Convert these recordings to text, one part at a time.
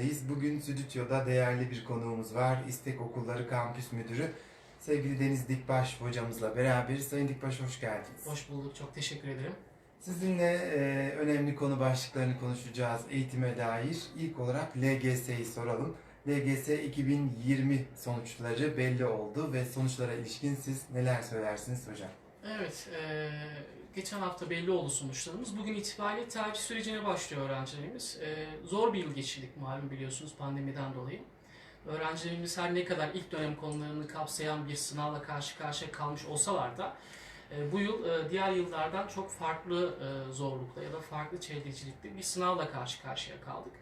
Haber'deyiz. Bugün stüdyoda değerli bir konuğumuz var. İstek Okulları Kampüs Müdürü sevgili Deniz Dikbaş hocamızla beraberiz. Sayın Dikbaş hoş geldiniz. Hoş bulduk, çok teşekkür ederim. Sizinle e, önemli konu başlıklarını konuşacağız eğitime dair. İlk olarak LGS'yi soralım. LGS 2020 sonuçları belli oldu ve sonuçlara ilişkin siz neler söylersiniz hocam? Evet, eee, geçen hafta belli oldu sonuçlarımız. Bugün itibariyle tercih sürecine başlıyor öğrencilerimiz. Eee, zor bir yıl geçirdik malum biliyorsunuz pandemiden dolayı. Öğrencilerimiz her ne kadar ilk dönem konularını kapsayan bir sınavla karşı karşıya kalmış olsalar da e, bu yıl e, diğer yıllardan çok farklı e, zorlukla ya da farklı çevrecilikli bir sınavla karşı karşıya kaldık.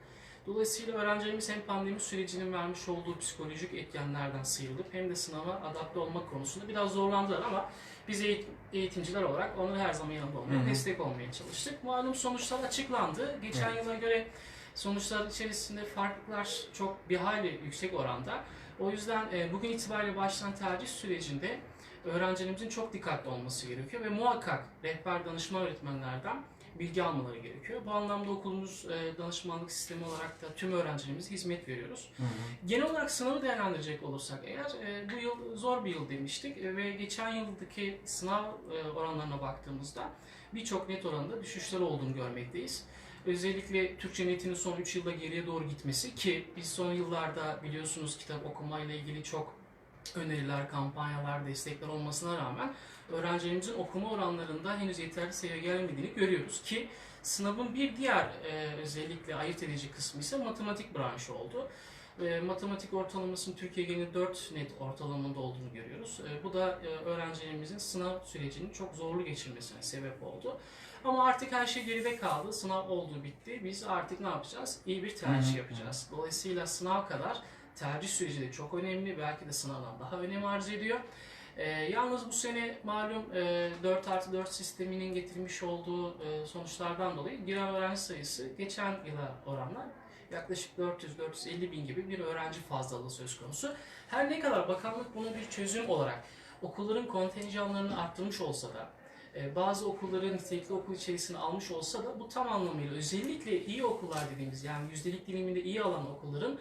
Dolayısıyla öğrencilerimiz hem pandemi sürecinin vermiş olduğu psikolojik etkenlerden sıyrılıp hem de sınava adapte olmak konusunda biraz zorlandılar ama biz eğit- eğitimciler olarak onlara her zaman yanında olmaya, destek olmaya çalıştık. Malum sonuçlar açıklandı. Geçen Evet. yıla göre sonuçlar içerisinde farklılıklar çok bir hayli yüksek oranda. O yüzden e, bugün itibariyle başlayan tercih sürecinde öğrencilerimizin çok dikkatli olması gerekiyor ve muhakkak rehber danışman öğretmenlerden bilgi almaları gerekiyor. Bu anlamda okulumuz e, danışmanlık sistemi olarak da tüm öğrencilerimize hizmet veriyoruz. Genel olarak sınavı değerlendirecek olursak eğer e, bu yıl zor bir yıl demiştik e, ve geçen yıldaki sınav e, oranlarına baktığımızda birçok net oranda düşüşler olduğunu görmekteyiz. Özellikle Türkçe netinin son 3 yılda geriye doğru gitmesi ki biz son yıllarda biliyorsunuz kitap okumayla ilgili çok öneriler, kampanyalar, destekler olmasına rağmen öğrencilerimizin okuma oranlarında henüz yeterli seviyeye gelmediğini görüyoruz ki sınavın bir diğer e, özellikle ayırt edici kısmı ise matematik branşı oldu. E, matematik ortalamasının Türkiye genelinde 4 net ortalamanda olduğunu görüyoruz. E, bu da e, öğrencilerimizin sınav sürecini çok zorlu geçirmesine sebep oldu. Ama artık her şey geride kaldı. Sınav oldu bitti. Biz artık ne yapacağız? İyi bir tercih yapacağız. Dolayısıyla sınav kadar tercih süreci de çok önemli. Belki de sınavdan daha önem arz ediyor. Ee, yalnız bu sene malum e, 4 artı 4 sisteminin getirmiş olduğu e, sonuçlardan dolayı giren öğrenci sayısı geçen yıla oranla yaklaşık 400-450 bin gibi bir öğrenci fazlalığı söz konusu. Her ne kadar bakanlık bunu bir çözüm olarak okulların kontenjanlarını arttırmış olsa da e, bazı okulların nitelikli okul içerisine almış olsa da bu tam anlamıyla özellikle iyi okullar dediğimiz yani yüzdelik diliminde iyi alan okulların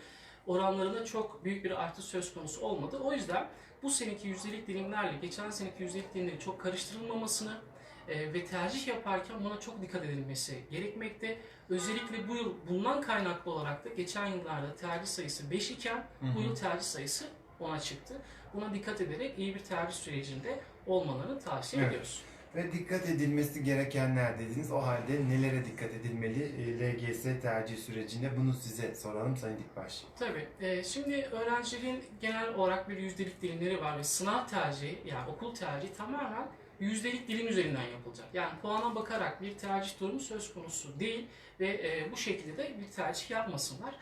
oranlarında çok büyük bir artış söz konusu olmadı. O yüzden bu seneki yüzdelik dilimlerle geçen seneki yüzdelik dilimleri çok karıştırılmamasını e, ve tercih yaparken buna çok dikkat edilmesi gerekmekte. Özellikle bu yıl bundan kaynaklı olarak da geçen yıllarda tercih sayısı 5 iken bu yıl tercih sayısı 10'a çıktı. Buna dikkat ederek iyi bir tercih sürecinde olmalarını tavsiye Evet. ediyoruz. Ve dikkat edilmesi gerekenler dediniz. O halde nelere dikkat edilmeli e, LGS tercih sürecinde bunu size soralım Sayın Dikbaş. Tabii. Ee, şimdi öğrencilerin genel olarak bir yüzdelik dilimleri var ve sınav tercihi yani okul tercihi tamamen yüzdelik dilim üzerinden yapılacak. Yani puana bakarak bir tercih durumu söz konusu değil ve e, bu şekilde de bir tercih yapmasınlar.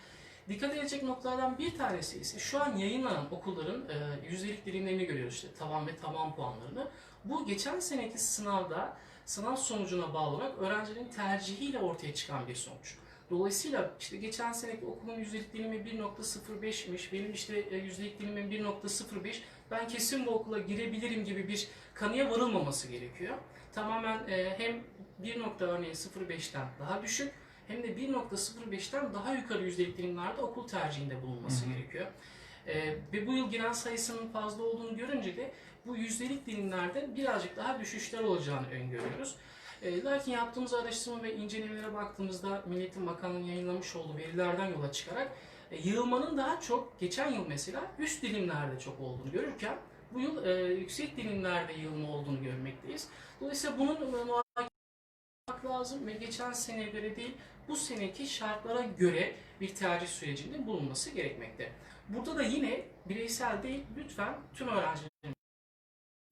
Dikkat edilecek noktalardan bir tanesi ise şu an yayınlanan okulların e, yüzdelik dilimlerini görüyoruz işte tavan ve taban puanlarını. Bu geçen seneki sınavda sınav sonucuna bağlı olarak öğrencilerin tercihiyle ortaya çıkan bir sonuç. Dolayısıyla işte geçen seneki okulun yüzdelik dilimi 1.05'miş, benim işte e, yüzdelik dilimim 1.05, ben kesin bu okula girebilirim gibi bir kanıya varılmaması gerekiyor. Tamamen e, hem 1. nokta örneğin 0.5'ten daha düşük hem de 1.05'ten daha yukarı yüzdelik dilimlerde okul tercihinde bulunması Hı hı. gerekiyor. E, ve bu yıl giren sayısının fazla olduğunu görünce de bu yüzdelik dilimlerde birazcık daha düşüşler olacağını öngörüyoruz. E, lakin yaptığımız araştırma ve incelemelere baktığımızda Milliyetin Bakanlığı'nın yayınlamış olduğu verilerden yola çıkarak e, yığılmanın daha çok geçen yıl mesela üst dilimlerde çok olduğunu görürken bu yıl e, yüksek dilimlerde yığılma olduğunu görmekteyiz. Dolayısıyla bunun e, muhakkak lazım ve geçen seneye göre değil bu seneki şartlara göre bir tercih sürecinde bulunması gerekmekte. Burada da yine bireysel değil lütfen tüm öğrencilerime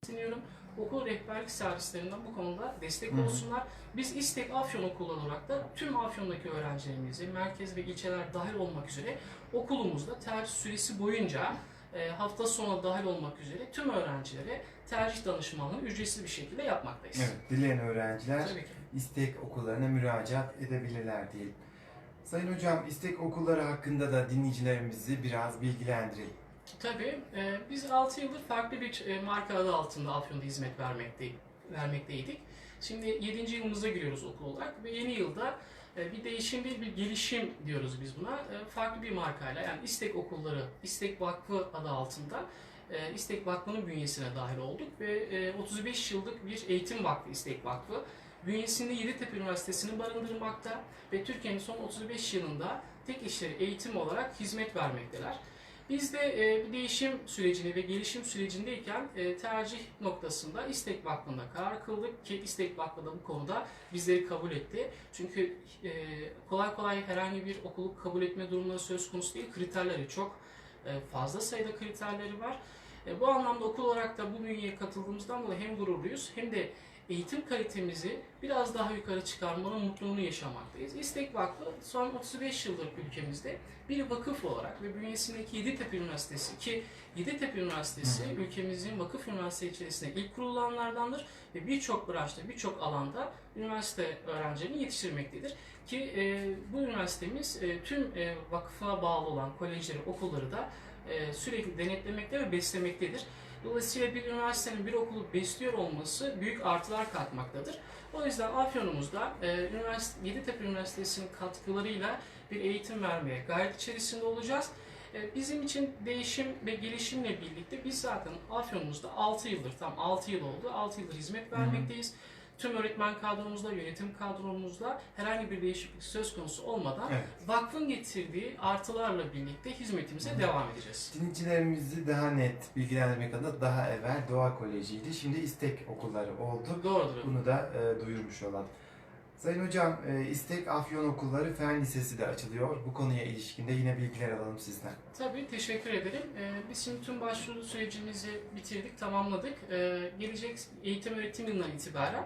sesleniyorum. Okul rehberlik servislerinden bu konuda destek Hı olsunlar. Biz İstek Afyon Okulu olarak da tüm Afyon'daki öğrencilerimizi, merkez ve ilçeler dahil olmak üzere okulumuzda tercih süresi boyunca e, hafta sonu dahil olmak üzere tüm öğrencilere tercih danışmanlığını ücretsiz bir şekilde yapmaktayız. Evet, dileyen öğrenciler istek okullarına müracaat edebilirler diyelim. Sayın Hocam, istek okulları hakkında da dinleyicilerimizi biraz bilgilendirelim. Tabii. e, biz 6 yıldır farklı bir e, marka adı altında Afyon'da hizmet vermekte, vermekteydik. Şimdi 7. yılımıza giriyoruz okul olarak ve yeni yılda E, bir değişim değil bir gelişim diyoruz biz buna. Farklı bir markayla yani İstek Okulları, İstek Vakfı adı altında İstek Vakfı'nın bünyesine dahil olduk ve e, 35 yıllık bir eğitim vakfı İstek Vakfı. Bünyesinde Yeditepe Üniversitesi'ni barındırmakta ve Türkiye'nin son 35 yılında tek işleri eğitim olarak hizmet vermekteler. Biz de e, bir değişim sürecini ve gelişim sürecindeyken e, tercih noktasında İstek Vakfı'nda karar kıldık ki İstek Vakfı da bu konuda bizleri kabul etti. Çünkü e, kolay kolay herhangi bir okulu kabul etme durumları söz konusu değil. Kriterleri çok fazla sayıda kriterleri var. Bu anlamda okul olarak da bu bünyeye katıldığımızdan dolayı hem gururluyuz hem de eğitim kalitemizi biraz daha yukarı çıkarmanın mutluluğunu yaşamaktayız. İstek Vakfı son 35 yıldır ülkemizde bir vakıf olarak ve bünyesindeki Yeditepe Üniversitesi ki Yeditepe Üniversitesi Hı hı. ülkemizin vakıf üniversite içerisinde ilk kurulanlardandır ve birçok branşta, birçok alanda üniversite öğrencilerini yetiştirmektedir. Ki e, bu üniversitemiz e, tüm e, vakıfa bağlı olan kolejleri, okulları da e, sürekli denetlemekte ve beslemektedir. Dolayısıyla bir üniversitenin bir okulu besliyor olması büyük artılar katmaktadır. O yüzden Afyon'umuzda e, üniversite, Yeditepe Üniversitesi'nin katkılarıyla bir eğitim vermeye gayret içerisinde olacağız. E, bizim için değişim ve gelişimle birlikte biz zaten Afyon'umuzda 6 yıldır, tam 6 yıl oldu, 6 yıldır hizmet Hı hı. Tüm öğretmen kadromuzda, yönetim kadromuzda herhangi bir değişiklik söz konusu olmadan Evet. vakfın getirdiği artılarla birlikte hizmetimize Hı devam edeceğiz. Dinleyicilerimizi daha net bilgilendirmek adına daha evvel Doğa Koleji'ydi. Şimdi İstek okulları oldu. Doğrudur. Bunu da e, duyurmuş olalım. Sayın Hocam, e, İstek Afyon Okulları Fen Lisesi de açılıyor. Bu konuya ilişkinde yine bilgiler alalım sizden. Tabii teşekkür ederim. Ee, biz şimdi tüm başvuru sürecimizi bitirdik, tamamladık. Ee, gelecek eğitim öğretim yılından itibaren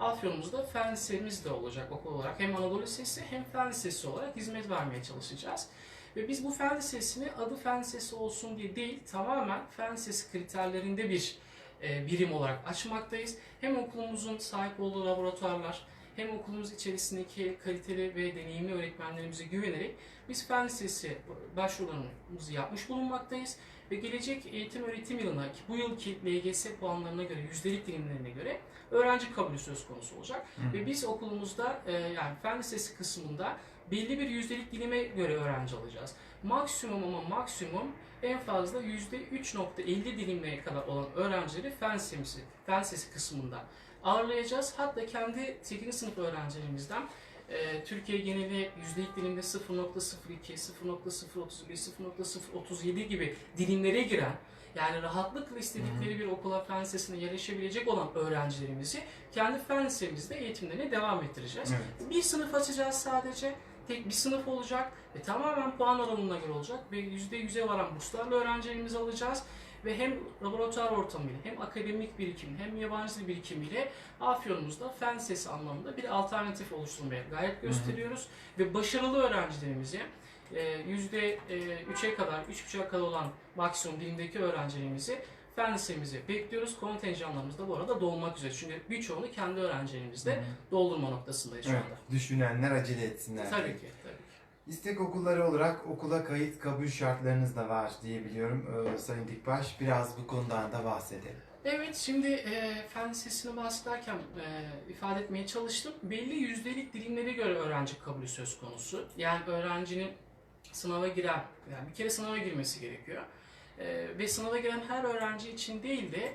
Afyon'umuzda fen lisemiz de olacak okul olarak. Hem Anadolu Lisesi hem fen lisesi olarak hizmet vermeye çalışacağız. Ve biz bu fen lisesini adı fen lisesi olsun diye değil, tamamen fen lisesi kriterlerinde bir e, birim olarak açmaktayız. Hem okulumuzun sahip olduğu laboratuvarlar, hem okulumuz içerisindeki kaliteli ve deneyimli öğretmenlerimize güvenerek biz fen lisesi başvurularımızı yapmış bulunmaktayız. Ve gelecek eğitim öğretim yılına bu yılki LGS puanlarına göre, yüzdelik dilimlerine göre öğrenci kabulü söz konusu olacak. Ve biz okulumuzda e, yani fen lisesi kısmında belli bir yüzdelik dilime göre öğrenci alacağız. Maksimum ama maksimum en fazla %3.50 dilimine kadar olan öğrencileri fen lisesi, fen lisesi kısmında ağırlayacağız. Hatta kendi 8. sınıf öğrencilerimizden e, Türkiye geneli yüzdelik dilimde 0.02, 0.031, 0.037 gibi dilimlere giren yani rahatlıkla istedikleri bir okula fen lisesine yerleşebilecek olan öğrencilerimizi kendi fen lisemizde eğitimlerine devam ettireceğiz. Evet. Bir sınıf açacağız sadece. Tek bir sınıf olacak ve tamamen puan oranına göre olacak ve %100'e varan burslarla öğrencilerimizi alacağız. Ve hem laboratuvar ortamıyla hem akademik birikim hem yabancı dil birikimiyle Afyon'umuzda fen lisesi anlamında bir alternatif oluşturmaya gayret gösteriyoruz. Ve başarılı öğrencilerimizi %3'e kadar, 3,5'e kadar olan maksimum dilimdeki öğrencilerimizi fen lisemize bekliyoruz. Kontenjanlarımız da bu arada dolmak üzere. Çünkü birçoğunu kendi öğrencilerimizde Hı doldurma noktasındayız şu Evet, anda. düşünenler acele etsinler. Tabii ki, tabii ki. İstek okulları olarak okula kayıt kabul şartlarınız da var diye biliyorum. Ee, Sayın Dikbaş biraz bu konudan da bahsedelim. Evet, şimdi e, fen lisesini bahsederken e, ifade etmeye çalıştım. Belli yüzdelik dilimlere göre öğrenci kabulü söz konusu. Yani öğrencinin sınava giren, yani bir kere sınava girmesi gerekiyor. E, ve sınava giren her öğrenci için değil de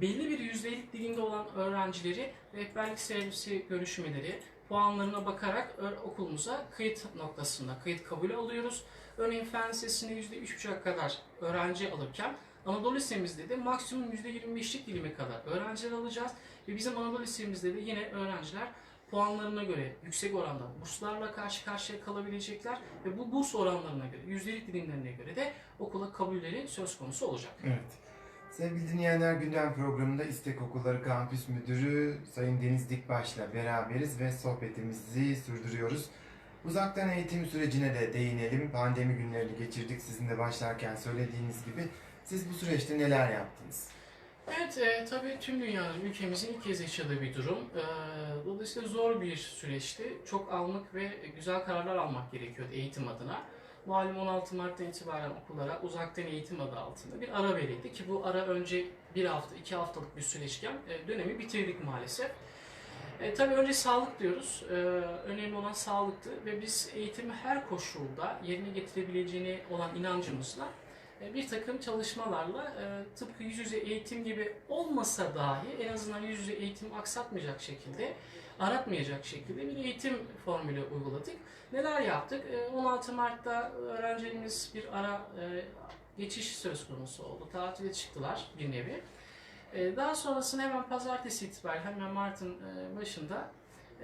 belli bir yüzdelik dilimde olan öğrencileri rehberlik servisi görüşmeleri, puanlarına bakarak okulumuza kayıt noktasında kayıt kabulü alıyoruz. Örneğin fen lisesinde %3,5'a kadar öğrenci alırken Anadolu Lisemizde de maksimum %25'lik dilime kadar öğrenciler alacağız. Ve bizim Anadolu Lisemizde de yine öğrenciler puanlarına göre yüksek oranda burslarla karşı karşıya kalabilecekler. Ve bu burs oranlarına göre, yüzdelik dilimlerine göre de okula kabulleri söz konusu olacak. Evet. Sevgili dinleyenler gündem programında İstek Okulları Kampüs Müdürü Sayın Deniz Dikbaş'la beraberiz ve sohbetimizi sürdürüyoruz. Uzaktan eğitim sürecine de değinelim. Pandemi günlerini geçirdik sizin de başlarken söylediğiniz gibi. Siz bu süreçte neler yaptınız? Evet, e, tabii tüm dünyanın, ülkemizin ilk kez yaşadığı bir durum. E, dolayısıyla zor bir süreçti. Çok almak ve güzel kararlar almak gerekiyordu eğitim adına. Malum 16 Mart'tan itibaren okullara uzaktan eğitim adı altında bir ara verildi ki bu ara önce bir hafta, iki haftalık bir süreçken e, dönemi bitirdik maalesef. E, tabii önce sağlık diyoruz. E, önemli olan sağlıktı ve biz eğitimi her koşulda yerine getirebileceğine olan inancımızla bir takım çalışmalarla e, tıpkı yüz yüze eğitim gibi olmasa dahi en azından yüz yüze eğitim aksatmayacak şekilde, aratmayacak şekilde bir eğitim formülü uyguladık. Neler yaptık? E, 16 Mart'ta öğrencilerimiz bir ara e, geçiş söz konusu oldu. Tatile çıktılar bir nevi. E, Daha sonrasında hemen pazartesi itibariyle hemen Mart'ın e, başında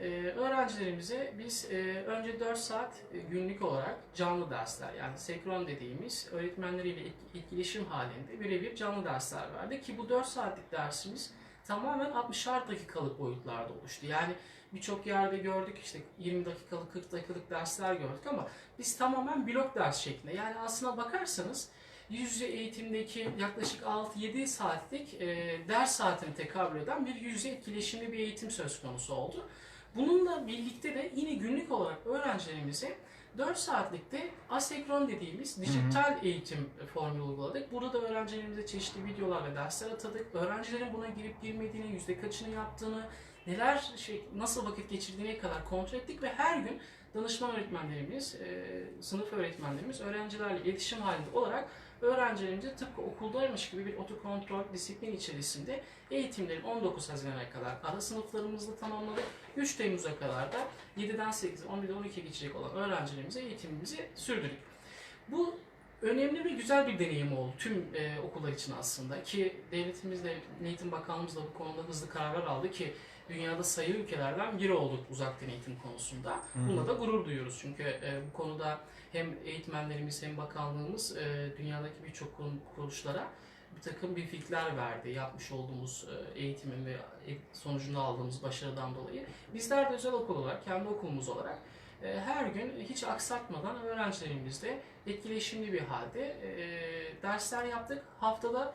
e, öğrencilerimize biz e, önce 4 saat e, günlük olarak canlı dersler yani senkron dediğimiz öğretmenleriyle et- etkileşim halinde birebir canlı dersler verdik ki bu 4 saatlik dersimiz tamamen 60'ar dakikalık boyutlarda oluştu. Yani birçok yerde gördük işte 20 dakikalık 40 dakikalık dersler gördük ama biz tamamen blok ders şeklinde yani aslına bakarsanız yüz yüze eğitimdeki yaklaşık 6-7 saatlik e, ders saatini tekabül eden bir yüz yüze etkileşimli bir eğitim söz konusu oldu. Bununla birlikte de yine günlük olarak öğrencilerimize 4 saatlikte asenkron dediğimiz dijital eğitim formülü uyguladık. Burada da öğrencilerimize çeşitli videolar ve dersler atadık. Öğrencilerin buna girip girmediğini, yüzde kaçını yaptığını, neler şey, nasıl vakit geçirdiğine kadar kontrol ettik ve her gün danışman öğretmenlerimiz, e, sınıf öğretmenlerimiz öğrencilerle iletişim halinde olarak öğrencilerimize tıpkı okuldaymış gibi bir otokontrol disiplin içerisinde eğitimleri 19 Haziran'a kadar ara sınıflarımızda tamamladık. 3 Temmuz'a kadar da 7'den 8'e, 11'den 12'ye geçecek olan öğrencilerimize eğitimimizi sürdürdük. Bu önemli ve güzel bir deneyim oldu tüm e, okullar için aslında ki devletimiz de Eğitim Bakanlığımız da bu konuda hızlı kararlar aldı ki dünyada sayılı ülkelerden biri olduk uzaktan eğitim konusunda. Bununla da gurur duyuyoruz çünkü e, bu konuda hem eğitmenlerimiz hem bakanlığımız e, dünyadaki birçok kuruluşlara bir takım briefingler verdi. Yapmış olduğumuz e, eğitimin ve e- sonucunda aldığımız başarıdan dolayı. Bizler de özel okul olarak, kendi okulumuz olarak e, her gün hiç aksatmadan öğrencilerimizle etkileşimli bir halde dersler yaptık. Haftada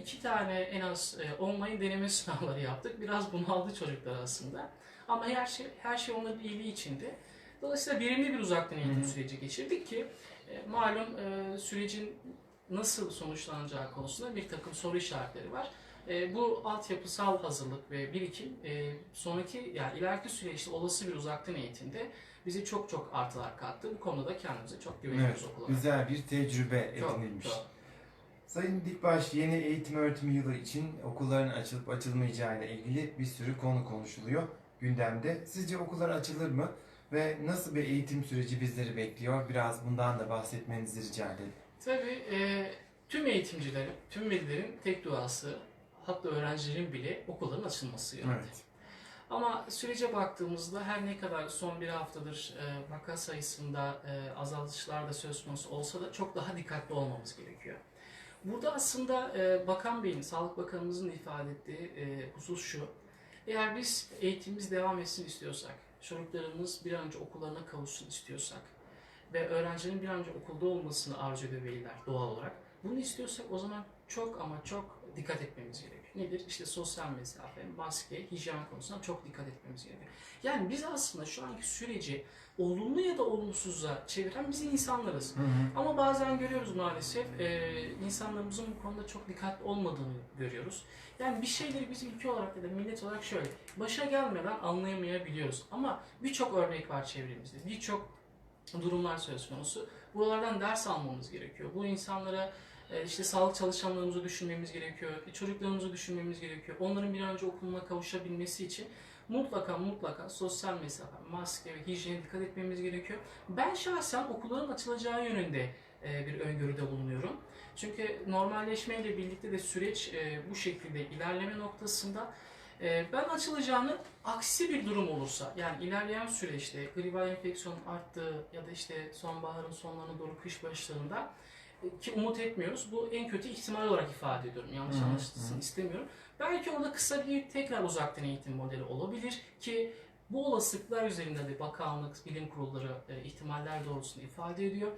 iki tane en az e, online deneme sınavları yaptık. Biraz bunaldı çocuklar aslında. Ama her şey her şey onların iyiliği içindi. Dolayısıyla verimli bir uzaktan eğitim hı. süreci geçirdik ki e, malum e, sürecin nasıl sonuçlanacağı konusunda bir takım soru işaretleri var. E, bu altyapısal hazırlık ve birikim e, sonraki yani ileriki süreçte olası bir uzaktan eğitimde bize çok çok artılar kattı. Bu konuda da kendimize çok güveniyoruz Evet, okul olarak. güzel bir tecrübe Çok, edinilmiş. çok. Sayın Dikbaş yeni eğitim öğretim yılı için okulların açılıp açılmayacağı ile ilgili bir sürü konu konuşuluyor gündemde. Sizce okullar açılır mı? Ve nasıl bir eğitim süreci bizleri bekliyor? Biraz bundan da bahsetmenizi rica edelim. Tabii e, tüm eğitimcilerin, tüm velilerin tek duası hatta öğrencilerin bile okulların açılması yönünde. Evet. Ama sürece baktığımızda her ne kadar son bir haftadır e, vaka sayısında e, azalışlar da söz konusu olsa da çok daha dikkatli olmamız gerekiyor. Burada aslında e, Bakan Bey'in, Sağlık Bakanımızın ifade ettiği e, husus şu. Eğer biz eğitimimiz devam etsin istiyorsak, çocuklarımız bir an önce okullarına kavuşsun istiyorsak ve öğrencilerin bir an önce okulda olmasını arzu ediyor veliler doğal olarak. Bunu istiyorsak o zaman çok ama çok dikkat etmemiz gerekiyor. Nedir? İşte sosyal mesafe, maske, hijyen konusunda çok dikkat etmemiz gerekiyor. Yani biz aslında şu anki süreci olumlu ya da olumsuza çeviren biz insanlarız. Hı hı. Ama bazen görüyoruz maalesef e, insanlarımızın bu konuda çok dikkatli olmadığını görüyoruz. Yani bir şeyleri biz ülke olarak ya da millet olarak şöyle başa gelmeden anlayamayabiliyoruz. Ama birçok örnek var çevremizde. Birçok durumlar söz konusu. Buralardan ders almamız gerekiyor. Bu insanlara işte sağlık çalışanlarımızı düşünmemiz gerekiyor. e, Çocuklarımızı düşünmemiz gerekiyor. Onların bir an önce okuluna kavuşabilmesi için mutlaka mutlaka sosyal mesafe, maske ve hijyene dikkat etmemiz gerekiyor. Ben şahsen okulların açılacağı yönünde e, bir öngörüde bulunuyorum. Çünkü normalleşmeyle birlikte de süreç e, bu şekilde ilerleme noktasında ben açılacağını aksi bir durum olursa yani ilerleyen süreçte gribal enfeksiyon arttığı ya da işte sonbaharın sonlarına doğru kış başlarında ki umut etmiyoruz. Bu en kötü ihtimal olarak ifade ediyorum. Yanlış hı, anlaşılsın istemiyorum. Belki orada kısa bir tekrar uzaktan eğitim modeli olabilir ki bu olasılıklar üzerinde de bakanlık, bilim kurulları e, ihtimaller doğrultusunda ifade ediyor.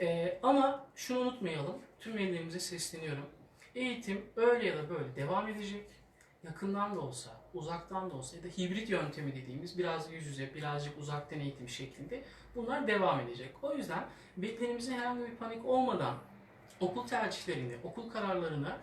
E, ama şunu unutmayalım, tüm velilerimize sesleniyorum. Eğitim öyle ya da böyle devam edecek. Yakından da olsa, uzaktan da olsa ya da hibrit yöntemi dediğimiz biraz yüz yüze, birazcık uzaktan eğitim şeklinde bunlar devam edecek. O yüzden velilerimizin herhangi bir panik olmadan okul tercihlerini, okul kararlarını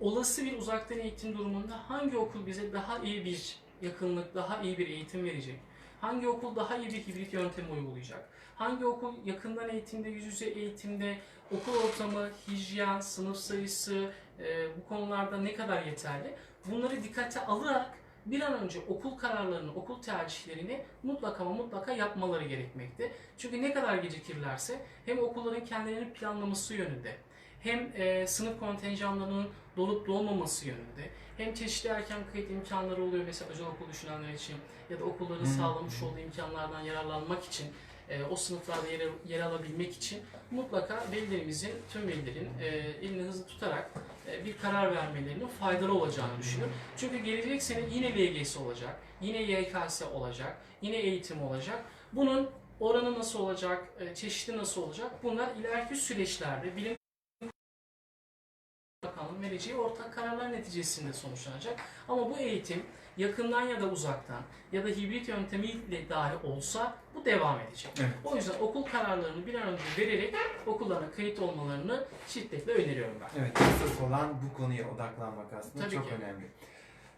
olası bir uzaktan eğitim durumunda hangi okul bize daha iyi bir yakınlık daha iyi bir eğitim verecek? Hangi okul daha iyi bir hibrit yöntem uygulayacak? Hangi okul yakından eğitimde, yüz yüze eğitimde, okul ortamı, hijyen, sınıf sayısı e, bu konularda ne kadar yeterli? Bunları dikkate alarak bir an önce okul kararlarını, okul tercihlerini mutlaka ama mutlaka yapmaları gerekmekte. Çünkü ne kadar gecikirlerse hem okulların kendilerini planlaması yönünde, hem e, sınıf kontenjanlarının dolup dolmaması yönünde, hem çeşitli erken kayıt imkanları oluyor mesela özel okul düşünenler için ya da okulların sağlamış olduğu imkanlardan yararlanmak için, e, o sınıflarda yer, yer alabilmek için mutlaka velilerimizin, tüm velilerin e, elini hızlı tutarak e, bir karar vermelerinin faydalı olacağını düşünüyorum. Çünkü gelecek sene yine LGS olacak, yine YKS olacak, yine eğitim olacak. Bunun oranı nasıl olacak, e, çeşidi nasıl olacak? Bunlar ileriki süreçlerde bilim Bakanlığı'nın vereceği ortak kararlar neticesinde sonuçlanacak. Ama bu eğitim yakından ya da uzaktan ya da hibrit yöntemiyle dahi olsa bu devam edecek. Evet. O yüzden okul kararlarını bir an önce vererek okullarına kayıt olmalarını şiddetle öneriyorum ben. Evet, esas olan bu konuya odaklanmak aslında Tabii çok ki. önemli.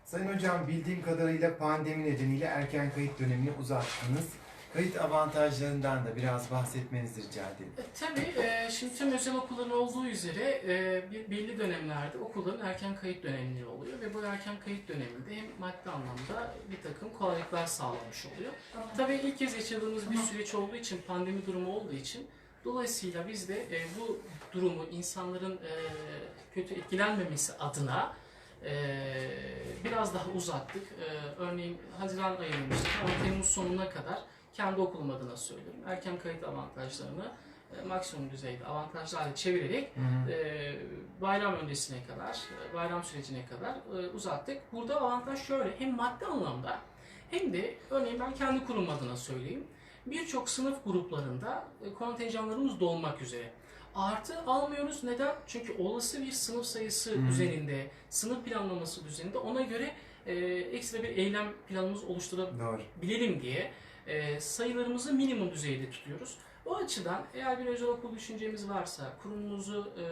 Sayın Hocam bildiğim kadarıyla pandemi nedeniyle erken kayıt dönemini uzattınız. Kayıt avantajlarından da biraz bahsetmenizi rica ederim. E, Tabii e, şimdi tüm özel okulların olduğu üzere e, belli dönemlerde okulların erken kayıt dönemleri oluyor ve bu erken kayıt döneminde hem maddi anlamda bir takım kolaylıklar sağlamış oluyor. Tabii ilk kez yaşadığımız bir süreç olduğu için, pandemi durumu olduğu için dolayısıyla biz de e, bu durumu insanların e, kötü etkilenmemesi adına biraz daha uzattık. Örneğin Haziran ama Temmuz sonuna kadar kendi okulum adına söylüyorum. Erken kayıt avantajlarını e, maksimum düzeyde avantajlarla çevirerek e, bayram öncesine kadar, e, bayram sürecine kadar e, uzattık. Burada avantaj şöyle, hem maddi anlamda hem de örneğin ben kendi kurum adına söyleyeyim. Birçok sınıf gruplarında e, kontenjanlarımız dolmak üzere. Artı almıyoruz. Neden? Çünkü olası bir sınıf sayısı Hı. düzeninde, sınıf planlaması düzeninde ona göre e, ekstra bir eylem planımız oluşturabiliriz Doğru. diye e, sayılarımızı minimum düzeyde tutuyoruz. O açıdan eğer bir özel okul düşüncemiz varsa, kurumumuzu e,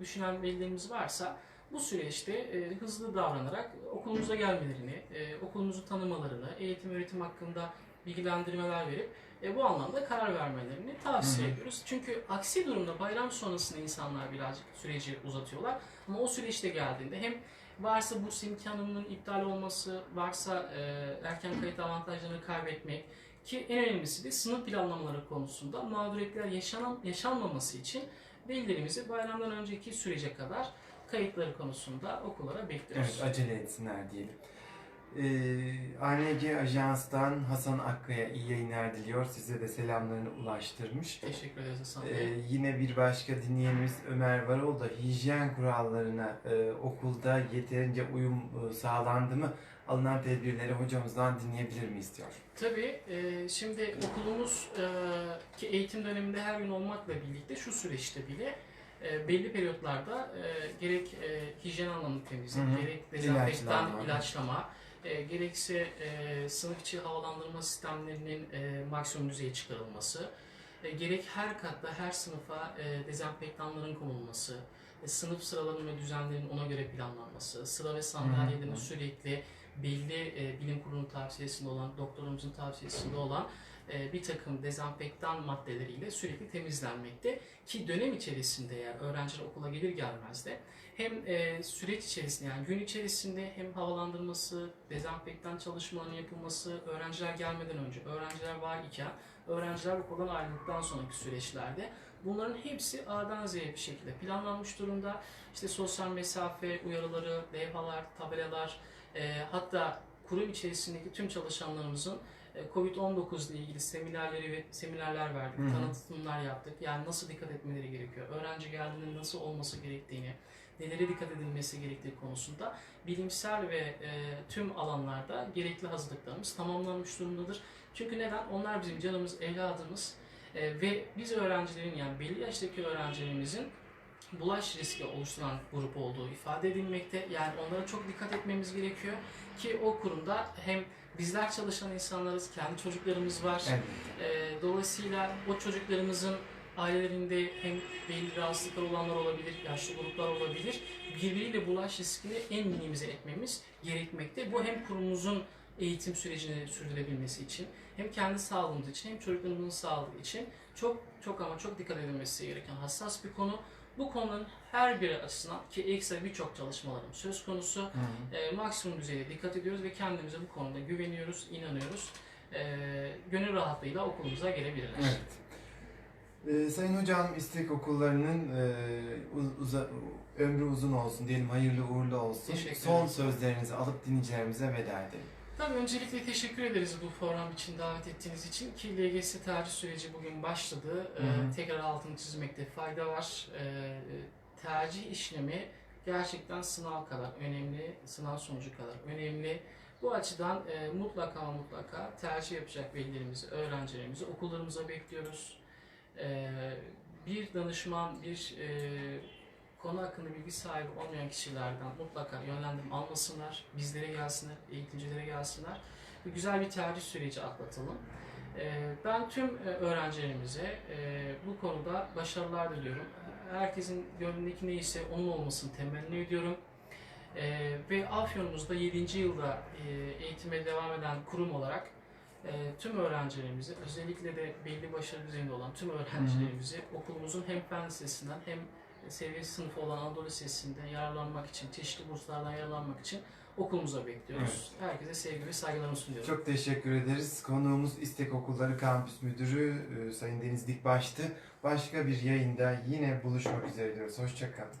düşünen velilerimiz varsa bu süreçte e, hızlı davranarak okulumuza gelmelerini, e, okulumuzu tanımalarını, eğitim öğretim hakkında bilgilendirmeler verip e, bu anlamda karar vermelerini tavsiye Hı hı. ediyoruz. Çünkü aksi durumda bayram sonrasında insanlar birazcık süreci uzatıyorlar. Ama o süreçte geldiğinde hem varsa burs imkanının iptal olması, varsa e, erken kayıt avantajlarını kaybetmek ki en önemlisi de sınıf planlamaları konusunda mağduriyetler yaşanan, yaşanmaması için velilerimizi bayramdan önceki sürece kadar kayıtları konusunda okullara bekliyoruz. Evet, acele etsinler diyelim. Ee, ANG Ajans'tan Hasan Akkaya iyi yayınlar diliyor. Size de selamlarını ulaştırmış. Teşekkür ederiz Hasan Ee, Bey. yine bir başka dinleyenimiz Ömer Varol da hijyen kurallarına e, okulda yeterince uyum e, sağlandı mı? Alınan tedbirleri hocamızdan dinleyebilir miyiz diyor. Tabii e, şimdi okulumuz e, ki eğitim döneminde her gün olmakla birlikte şu süreçte bile e, belli periyotlarda e, gerek e, hijyen anlamında temizlik, Hı hı. gerek dezenfektan, İlaçlama. e, gerekse e, sınıf içi havalandırma sistemlerinin e, maksimum düzeye çıkarılması, e, gerek her katta her sınıfa e, dezenfektanların konulması, e, sınıf sıralarının ve düzenlerinin ona göre planlanması, sıra ve sandalyelerin sürekli belli e, bilim kurulunun tavsiyesinde olan, doktorumuzun tavsiyesinde olan e, bir takım dezenfektan maddeleriyle sürekli temizlenmekte. Ki dönem içerisinde eğer öğrenciler okula gelir gelmez de hem e, süreç içerisinde yani gün içerisinde hem havalandırması, dezenfektan çalışmalarının yapılması, öğrenciler gelmeden önce, öğrenciler var iken, öğrenciler okuldan ayrıldıktan sonraki süreçlerde bunların hepsi A'dan Z'ye bir şekilde planlanmış durumda. İşte sosyal mesafe uyarıları, levhalar, tabelalar, e, hatta kurum içerisindeki tüm çalışanlarımızın e, Covid-19 ile ilgili seminerleri ve seminerler verdik, Hı hı. tanıtımlar yaptık. Yani nasıl dikkat etmeleri gerekiyor, öğrenci geldiğinde nasıl olması gerektiğini, nelere dikkat edilmesi gerektiği konusunda bilimsel ve e, tüm alanlarda gerekli hazırlıklarımız tamamlanmış durumdadır. Çünkü neden? Onlar bizim canımız, evladımız E, ve biz öğrencilerin yani belli yaştaki öğrencilerimizin bulaş riski oluşturan grup olduğu ifade edilmekte. Yani onlara çok dikkat etmemiz gerekiyor ki o kurumda hem bizler çalışan insanlarız, kendi çocuklarımız var. Evet. Ee, dolayısıyla o çocuklarımızın ailelerinde hem belli rahatsızlıklar olanlar olabilir, yaşlı gruplar olabilir. Birbiriyle bulaş riskini en minimize etmemiz gerekmekte. Bu hem kurumumuzun eğitim sürecini sürdürebilmesi için hem kendi sağlığımız için hem çocuklarımızın sağlığı için çok çok ama çok dikkat edilmesi gereken hassas bir konu. Bu konunun her biri açısından ki ekstra birçok çalışmalarım söz konusu. Hı. E, maksimum düzeyde dikkat ediyoruz ve kendimize bu konuda güveniyoruz, inanıyoruz. E, gönül rahatlığıyla okulumuza gelebilirler. Evet. Ee, Sayın Hocam istek okullarının e, uz- uza- ömrü uzun olsun diyelim, hayırlı uğurlu olsun. Son sözlerinizi alıp dinleyicilerimize veda edelim. Tabii öncelikle teşekkür ederiz bu program için davet ettiğiniz için ki LGS tercih süreci bugün başladı. Ee, Hı hı. tekrar altını çizmekte fayda var. Ee, tercih işlemi gerçekten sınav kadar önemli, sınav sonucu kadar önemli. Bu açıdan e, mutlaka mutlaka tercih yapacak velilerimizi, öğrencilerimizi okullarımıza bekliyoruz. Ee, bir danışman, bir e, konu hakkında bilgi sahibi olmayan kişilerden mutlaka yönlendirme almasınlar, bizlere gelsinler, eğitimcilere gelsinler ve güzel bir tercih süreci atlatalım. Ee, Ben tüm e, öğrencilerimize e, bu konuda başarılar diliyorum. Herkesin gönlündeki neyse onun olmasını temenni ediyorum. Ee, Ve Afyon'umuzda 7. yılda e, eğitime devam eden kurum olarak tüm öğrencilerimizi, özellikle de belli başarı düzeyinde olan tüm öğrencilerimizi okulumuzun hem fen lisesinden hem seviye sınıfı olan Anadolu Lisesi'nde yararlanmak için, çeşitli burslardan yararlanmak için okulumuza bekliyoruz. Herkese sevgi ve saygılarımı sunuyorum. Çok teşekkür ederiz. Konuğumuz İstek Okulları Kampüs Müdürü e, Sayın Deniz Dikbaş'tı. Başka bir yayında yine buluşmak üzere diyoruz. Hoşçakalın.